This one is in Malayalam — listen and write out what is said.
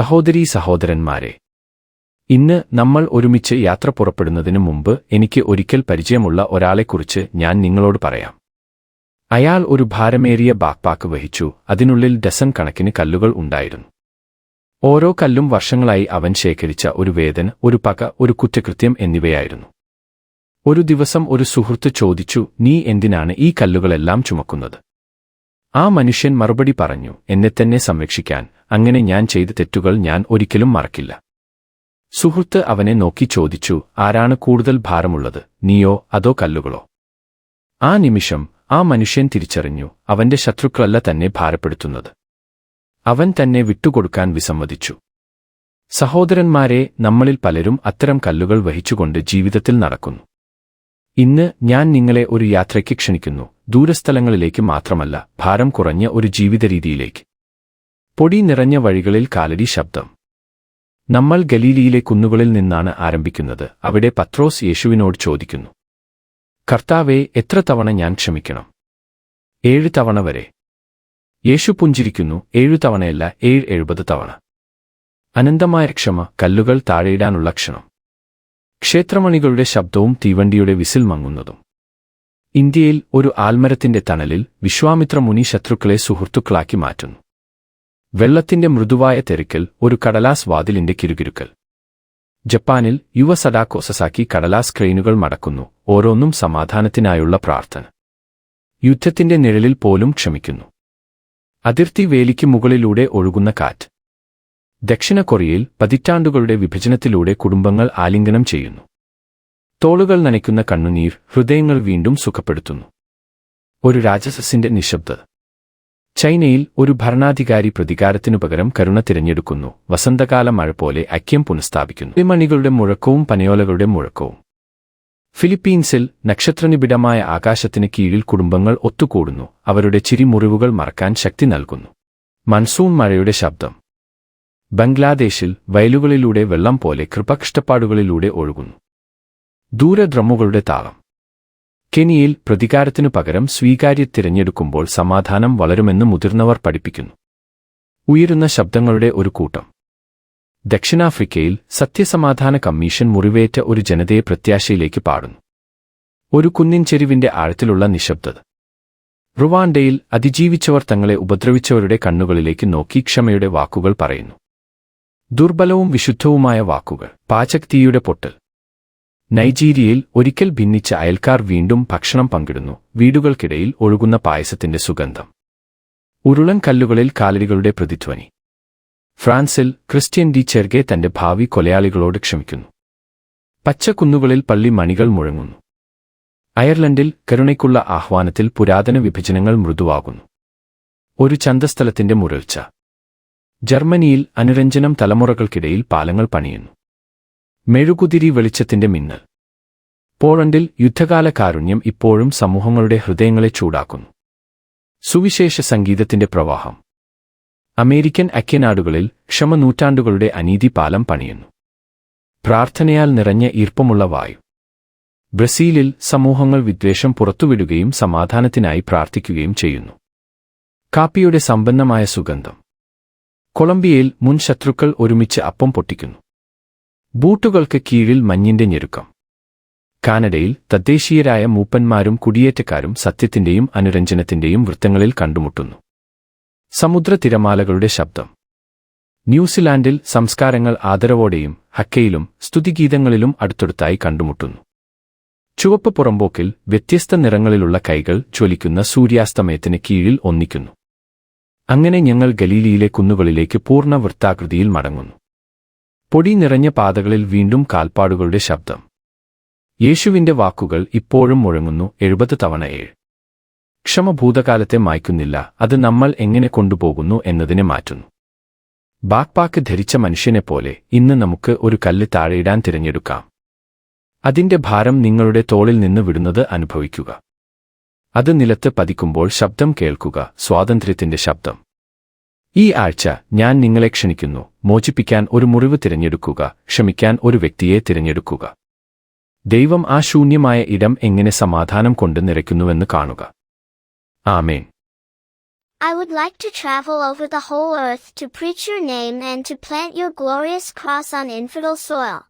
സഹോദരീ സഹോദരന്മാരെ ഇന്ന് നമ്മൾ ഒരുമിച്ച് യാത്ര പുറപ്പെടുന്നതിനു മുമ്പ് എനിക്ക് ഒരിക്കൽ പരിചയമുള്ള ഒരാളെക്കുറിച്ച് ഞാൻ നിങ്ങളോട് പറയാം. അയാൾ ഒരു ഭാരമേറിയ ബാക്ക്പാക്ക് വഹിച്ചു അതിനുള്ളിൽ ഡസൻ കണക്കിന് കല്ലുകൾ ഉണ്ടായിരുന്നു. ഓരോ കല്ലും വർഷങ്ങളായി അവൻ ശേഖരിച്ച ഒരു വേദന ഒരു പക ഒരു കുറ്റകൃത്യം എന്നിവയായിരുന്നു. ഒരു ദിവസം ഒരു സുഹൃത്ത് ചോദിച്ചു നീ എന്തിനാണ് ഈ കല്ലുകളെല്ലാം ചുമക്കുന്നത്? ആ മനുഷ്യൻ മറുപടി പറഞ്ഞു എന്നെ തന്നെ സംരക്ഷിക്കാൻ അങ്ങനെ ഞാൻ ചെയ്ത തെറ്റുകൾ ഞാൻ ഒരിക്കലും മറക്കില്ല. സുഹൃത്ത് അവനെ നോക്കി ചോദിച്ചു ആരാണ് കൂടുതൽ ഭാരമുള്ളത് നീയോ അതോ കല്ലുകളോ? ആ നിമിഷം ആ മനുഷ്യൻ തിരിച്ചറിഞ്ഞു അവന്റെ ശത്രുക്കളല്ല തന്നെ ഭാരപ്പെടുത്തുന്നത്. അവൻ തന്നെ വിട്ടുകൊടുക്കാൻ വിസമ്മതിച്ചു. സഹോദരന്മാരെ നമ്മളിൽ പലരും അത്തരം കല്ലുകൾ വഹിച്ചുകൊണ്ട് ജീവിതത്തിൽ നടക്കുന്നു. ഇന്ന് ഞാൻ നിങ്ങളെ ഒരു യാത്രയ്ക്ക് ക്ഷണിക്കുന്നു ദൂരസ്ഥലങ്ങളിലേക്ക് മാത്രമല്ല ഭാരം കുറഞ്ഞ ഒരു ജീവിതരീതിയിലേക്ക്. പൊടി നിറഞ്ഞ വഴികളിൽ കാലടി ശബ്ദം. നമ്മൾ ഗലീലിയിലെ കുന്നുകളിൽ നിന്നാണ് ആരംഭിക്കുന്നത്. അവിടെ പത്രോസ് യേശുവിനോട് ചോദിക്കുന്നു. കർത്താവെ എത്ര തവണ ഞാൻ ക്ഷമിക്കണം? ഏഴ് തവണ വരെ. യേശു പുഞ്ചിരിക്കുന്നു. ഏഴു തവണയല്ല ഏഴ് എഴുപത് തവണ. അനന്തമായ ക്ഷമ കല്ലുകൾ താഴെയിടാനുള്ള ക്ഷണം. ക്ഷേത്രമണികളുടെ ശബ്ദവും തീവണ്ടിയുടെ വിസിൽ മങ്ങുന്നതും. ഇന്ത്യയിൽ ഒരു ആൽമരത്തിന്റെ തണലിൽ വിശ്വാമിത്ര മുനി ശത്രുക്കളെ സുഹൃത്തുക്കളാക്കി മാറ്റുന്നു. വെള്ളത്തിന്റെ മൃദുവായ തെരുക്കൽ ഒരു കടലാസ് വാതിലിന്റെ കിരുകിരുക്കൽ. ജപ്പാനിൽ യുവ സഡാക്കോ സസാക്കി കടലാസ് ക്രെയിനുകൾ മടക്കുന്നു ഓരോന്നും സമാധാനത്തിനായുള്ള പ്രാർത്ഥന. യുദ്ധത്തിന്റെ നിഴലിൽ പോലും ക്ഷമിക്കുന്നു. അതിർത്തി വേലിക്ക് മുകളിലൂടെ ഒഴുകുന്ന കാറ്റ്. ദക്ഷിണ കൊറിയയിൽ പതിറ്റാണ്ടുകളുടെ വിഭജനത്തിലൂടെ കുടുംബങ്ങൾ ആലിംഗനം ചെയ്യുന്നു. തോളുകൾ നനയ്ക്കുന്ന കണ്ണുനീർ ഹൃദയങ്ങൾ വീണ്ടും സുഖപ്പെടുത്തുന്നു. ഒരു രാജസസിന്റെ നിശബ്ദത. ചൈനയിൽ ഒരു ഭരണാധികാരി പ്രതികാരത്തിനു പകരം കരുണ തിരഞ്ഞെടുക്കുന്നു. വസന്തകാല മഴ പോലെ ഐക്യം പുനഃസ്ഥാപിക്കുന്നു. വിമണികളുടെ മുഴക്കവും പനയോലകളുടെ മുഴക്കവും. ഫിലിപ്പീൻസിൽ നക്ഷത്രനിബിഡമായ ആകാശത്തിന് കീഴിൽ കുടുംബങ്ങൾ ഒത്തുകൂടുന്നു. അവരുടെ ചിരിമുറിവുകൾ മറക്കാൻ ശക്തി നൽകുന്നു. മൺസൂൺ മഴയുടെ ശബ്ദം. ബംഗ്ലാദേശിൽ വയലുകളിലൂടെ വെള്ളം പോലെ കൃപകഷ്ടപ്പാടുകളിലൂടെ ഒഴുകുന്നു. ദൂരദ്രമ്മുകളുടെ താളം. കെനിയയിൽ പ്രതികാരത്തിനു പകരം സ്വീകാര്യ തിരഞ്ഞെടുക്കുമ്പോൾ സമാധാനം വളരുമെന്ന് മുതിർന്നവർ പഠിപ്പിക്കുന്നു. ഉയരുന്ന ശബ്ദങ്ങളുടെ ഒരു കൂട്ടം. ദക്ഷിണാഫ്രിക്കയിൽ സത്യസമാധാന കമ്മീഷൻ മുറിവേറ്റ ഒരു ജനതയെ പ്രത്യാശയിലേക്ക് പാടുന്നു. ഒരു കുന്നിൻ ചെരുവിന്റെ ആഴത്തിലുള്ള നിശബ്ദത. റുവാണ്ടയിൽ അതിജീവിച്ചവർ തങ്ങളെ ഉപദ്രവിച്ചവരുടെ കണ്ണുകളിലേക്ക് നോക്കി ക്ഷമയുടെ വാക്കുകൾ പറയുന്നു. ദുർബലവും വിശുദ്ധവുമായ വാക്കുകൾ പാചക് തീയുടെ പൊട്ടൽ. നൈജീരിയയിൽ ഒരിക്കൽ ഭിന്നിച്ച അയൽക്കാർ വീണ്ടും ഭക്ഷണം പങ്കിടുന്നു. വീടുകൾക്കിടയിൽ ഒഴുകുന്ന പായസത്തിന്റെ സുഗന്ധം. ഉരുളൻ കല്ലുകളിൽ കാലടികളുടെ പ്രതിധ്വനി. ഫ്രാൻസിൽ ക്രിസ്ത്യൻ ഡി ചെർഗെ തന്റെ ഭാവി കൊലയാളികളോട് ക്ഷമിക്കുന്നു. പച്ചക്കുന്നുകളിൽ പള്ളി മണികൾ മുഴങ്ങുന്നു. അയർലൻഡിൽ കരുണയ്ക്കുള്ള ആഹ്വാനത്തിൽ പുരാതന വിഭജനങ്ങൾ മൃദുവാകുന്നു. ഒരു ചന്തസ്ഥലത്തിന്റെ മുരൾച്ച. ജർമ്മനിയിൽ അനുരഞ്ജനം തലമുറകൾക്കിടയിൽ പാലങ്ങൾ പണിയുന്നു. മെഴുകുതിരി വെളിച്ചത്തിന്റെ മിന്നൽ. പോളണ്ടിൽ യുദ്ധകാല കാരുണ്യം ഇപ്പോഴും സമൂഹങ്ങളുടെ ഹൃദയങ്ങളെ ചൂടാക്കുന്നു. സുവിശേഷ സംഗീതത്തിന്റെ പ്രവാഹം. അമേരിക്കൻ അക്യനാടുകളിൽ ക്ഷമ നൂറ്റാണ്ടുകളുടെ അനീതി പാലം പണിയുന്നു. പ്രാർത്ഥനയാൽ നിറഞ്ഞ ഈർപ്പമുള്ള വായു. ബ്രസീലിൽ സമൂഹങ്ങൾ വിദ്വേഷം പുറത്തുവിടുകയും സമാധാനത്തിനായി പ്രാർത്ഥിക്കുകയും ചെയ്യുന്നു. കാപ്പിയുടെ സമ്പന്നമായ സുഗന്ധം. കൊളംബിയയിൽ മുൻ ശത്രുക്കൾ ഒരുമിച്ച് അപ്പം പൊട്ടിക്കുന്നു. ബൂട്ടുകൾക്ക് കീഴിൽ മഞ്ഞിന്റെ ഞെരുക്കം. കാനഡയിൽ തദ്ദേശീയരായ മൂപ്പന്മാരും കുടിയേറ്റക്കാരും സത്യത്തിന്റെയും അനുരഞ്ജനത്തിന്റെയും വൃത്തങ്ങളിൽ കണ്ടുമുട്ടുന്നു. സമുദ്ര തിരമാലകളുടെ ശബ്ദം. ന്യൂസിലാൻഡിൽ സംസ്കാരങ്ങൾ ആദരവോടെയും ഹക്കയിലും സ്തുതിഗീതങ്ങളിലും അടുത്തടുത്തായി കണ്ടുമുട്ടുന്നു. ചുവപ്പ് പുറമ്പോക്കിൽ വ്യത്യസ്ത നിറങ്ങളിലുള്ള കൈകൾ ജ്വലിക്കുന്ന സൂര്യാസ്തമയത്തിന് കീഴിൽ ഒന്നിക്കുന്നു. അങ്ങനെ ഞങ്ങൾ ഗലീലിയിലെ കുന്നുകളിലേക്ക് പൂർണ വൃത്താകൃതിയിൽ മടങ്ങുന്നു. പൊടി നിറഞ്ഞ പാതകളിൽ വീണ്ടും കാൽപ്പാടുകളുടെ ശബ്ദം. യേശുവിന്റെ വാക്കുകൾ ഇപ്പോഴും മുഴങ്ങുന്നു എഴുപത് തവണ ഏഴ്. ക്ഷമ ഭൂതകാലത്തെ മായ്ക്കുന്നില്ല അത് നമ്മൾ എങ്ങനെ കൊണ്ടുപോകുന്നു എന്നതിനെ മാറ്റുന്നു. ബാക്ക്പാക്ക് ധരിച്ച മനുഷ്യനെപ്പോലെ ഇന്ന് നമുക്ക് ഒരു കല്ല് താഴെയിടാൻ തിരഞ്ഞെടുക്കാം. അതിന്റെ ഭാരം നിങ്ങളുടെ തോളിൽ നിന്ന് വിടുന്നത് അനുഭവിക്കുക. അത് നിലത്ത് പതിക്കുമ്പോൾ ശബ്ദം കേൾക്കുക സ്വാതന്ത്ര്യത്തിന്റെ ശബ്ദം. ഈ ആഴ്ച ഞാൻ നിങ്ങളെ ക്ഷണിക്കുന്നു. മോചിപ്പിക്കാൻ ഒരു മുറിവ് തിരഞ്ഞെടുക്കുക. ക്ഷമിക്കാൻ ഒരു വ്യക്തിയെ തിരഞ്ഞെടുക്കുക. ദൈവം ആ ശൂന്യമായ ഇടം എങ്ങനെ സമാധാനം കൊണ്ട് നിറയ്ക്കുന്നുവെന്ന് കാണുക. ആമേൻ. I would like to travel over the whole earth to preach your name and to plant your glorious cross on infidel soil.